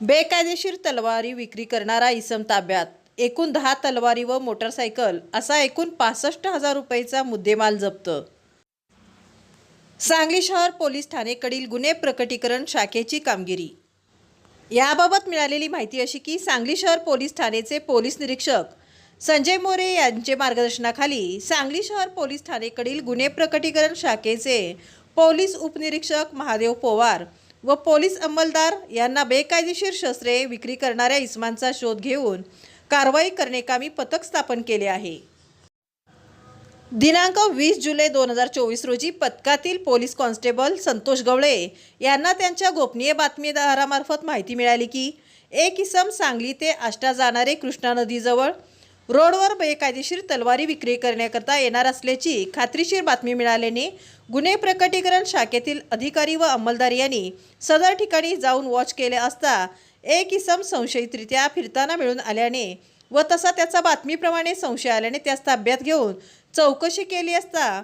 बेकायदेशीर तलवारी विक्री करणारा इसम ताब्यात. एकूण दहा तलवारी व मोटरसायकल असा एकूण पासष्ट हजार रुपयेचा मुद्देमाल जप्त. सांगली शहर पोलीस ठाणेकडील गुन्हे प्रकटीकरण शाखेची कामगिरी. याबाबत मिळालेली माहिती अशी की सांगली शहर पोलीस ठाणेचे पोलीस निरीक्षक संजय मोरे यांचे मार्गदर्शनाखाली सांगली शहर पोलीस ठाणेकडील गुन्हे प्रकटीकरण शाखेचे पोलीस उपनिरीक्षक महादेव पोवार व पोलीस अंमलदार यांना बेकायदेशीर शस्त्रे विक्री करणाऱ्या इसमांचा शोध घेऊन कारवाई करण्याकामी पथक स्थापन केले आहे. दिनांक वीस जुलै दोन हजार चोवीस रोजी पथकातील पोलीस कॉन्स्टेबल संतोष गवळे यांना त्यांच्या गोपनीय बातमीदारामार्फत माहिती मिळाली की एक इसम सांगली ते आष्टा जाणारे कृष्णा नदीजवळ रोडवर बेकायदेशीर तलवारी विक्री करण्याकरता येणार असल्याची खात्रीशीर बातमी मिळाल्याने गुन्हे प्रकटीकरण शाखेतील अधिकारी व अंमलदार यांनी सदर ठिकाणी जाऊन वॉच केले असता एक इसम संशयितरित्या फिरताना मिळून आल्याने व तसा त्याचा बातमीप्रमाणे संशय आल्याने त्यास ताब्यात घेऊन चौकशी केली असता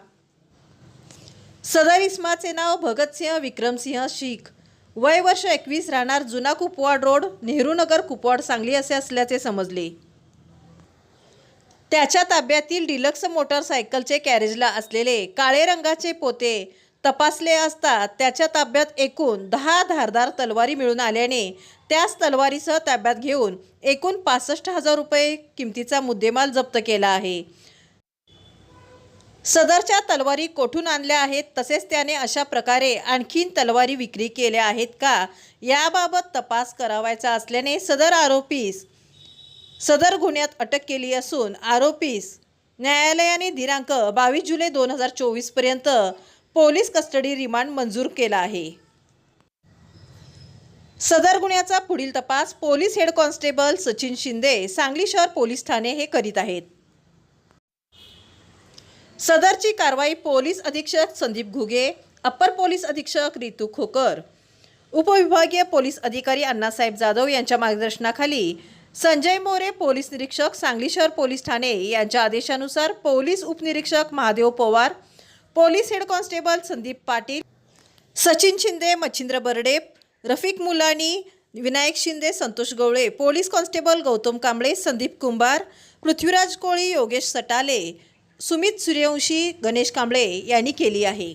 सदर इस्माचे नाव भगतसिंह विक्रमसिंह शीख. वय वर्ष एकवीस राहणार जुना कुपवाड रोड नेहरूनगर कुपवाड सांगली असे असल्याचे समजले. त्याच्या ताब्यातील डिलक्स मोटरसायकलचे कॅरेजला असलेले काळे रंगाचे पोते तपासले असता त्याच्या ताब्यात एकूण दहा धारदार तलवारी मिळून आल्याने त्याच तलवारीसह ताब्यात घेऊन एकूण पासष्ट हजार रुपये किमतीचा मुद्देमाल जप्त केला आहे. सदरच्या तलवारी कोठून आणल्या आहेत तसेच त्याने अशा प्रकारे आणखीन तलवारी विक्री केल्या आहेत का याबाबत तपास करावायचा असल्याने सदर आरोपीस सदर गुन्ह्यात अटक केली असून आरोपीस न्यायालयाने दिनांक बावीस जुलै दोन हजार चोवीसपर्यंत पोलीस कस्टडी रिमांड मंजूर केला आहे. सदर गुन्ह्याचा पुढील तपास police head constable Sachin Shinde Sangli शहर पोलीस ठाणे हे करीत आहेत. सदरची कारवाई पोलीस अधीक्षक संदीप घुगे अप्पर पोलीस अधीक्षक रितू खोकर उपविभागीय पोलीस अधिकारी अण्णासाहेब जाधव यांच्या मार्गदर्शनाखाली संजय मोरे पोलीस निरीक्षक सांगली शहर पोलीस ठाणे. यांच्या आदेशानुसार पोलीस उपनिरीक्षक Mahadev Pawar police head constable Sandeep Patil Sachin Shinde Machhindra Barde Rafiq Mulani Vinayak Shinde Santosh Gawale police constable Gautam Kamble Sandeep Kumbhar Prithviraj Koli Yogesh Satale Sumit Suryavanshi Ganesh Kamble यांनी केली आहे.